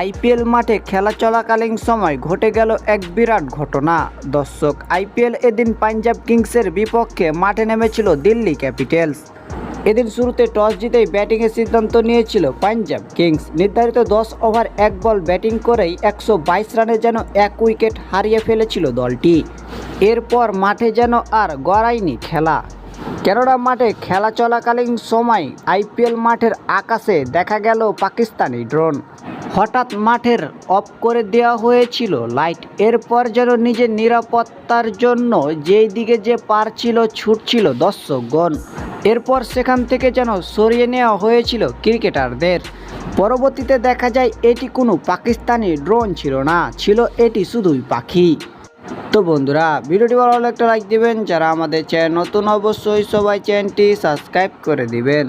IPL মাঠে খেলা চলাকালীন সময় ঘটে গেল এক বিরাট ঘটনা। দর্শক, আইপিএল এদিন পাঞ্জাব কিংসের বিপক্ষে মাঠে নেমেছিল দিল্লি ক্যাপিটালস। এদিন শুরুতে টস জিতেই ব্যাটিংয়ের সিদ্ধান্ত নিয়েছিল পাঞ্জাব কিংস। নির্ধারিত দশ ওভার এক বল ব্যাটিং করেই একশো বাইশ রানে যেন এক উইকেট হারিয়ে ফেলেছিল দলটি। এরপর মাঠে যেন আর গড়ায়নি খেলা। কেননা মাঠে খেলা চলাকালীন সময় আইপিএল মাঠের আকাশে দেখা গেল পাকিস্তানি ড্রোন। হঠাৎ মাঠের অফ করে দেওয়া হয়েছিল লাইট। এরপর যেন নিজের নিরাপত্তার জন্য যেই দিকে যে পারছিল ছুটছিল দর্শকগণ। এরপর সেখান থেকে যেন সরিয়ে নেওয়া হয়েছিল ক্রিকেটারদের। পরবর্তীতে দেখা যায়, এটি কোনো পাকিস্তানি ড্রোন ছিল না, ছিল এটি শুধুই পাখি। তো বন্ধুরা, ভিডিওটি ভালো লাগলে একটা লাইক দিবেন, যারা আমাদের চ্যানেল নতুন অবশ্যই সবাই চ্যানেলটি সাবস্ক্রাইব করে দিবেন।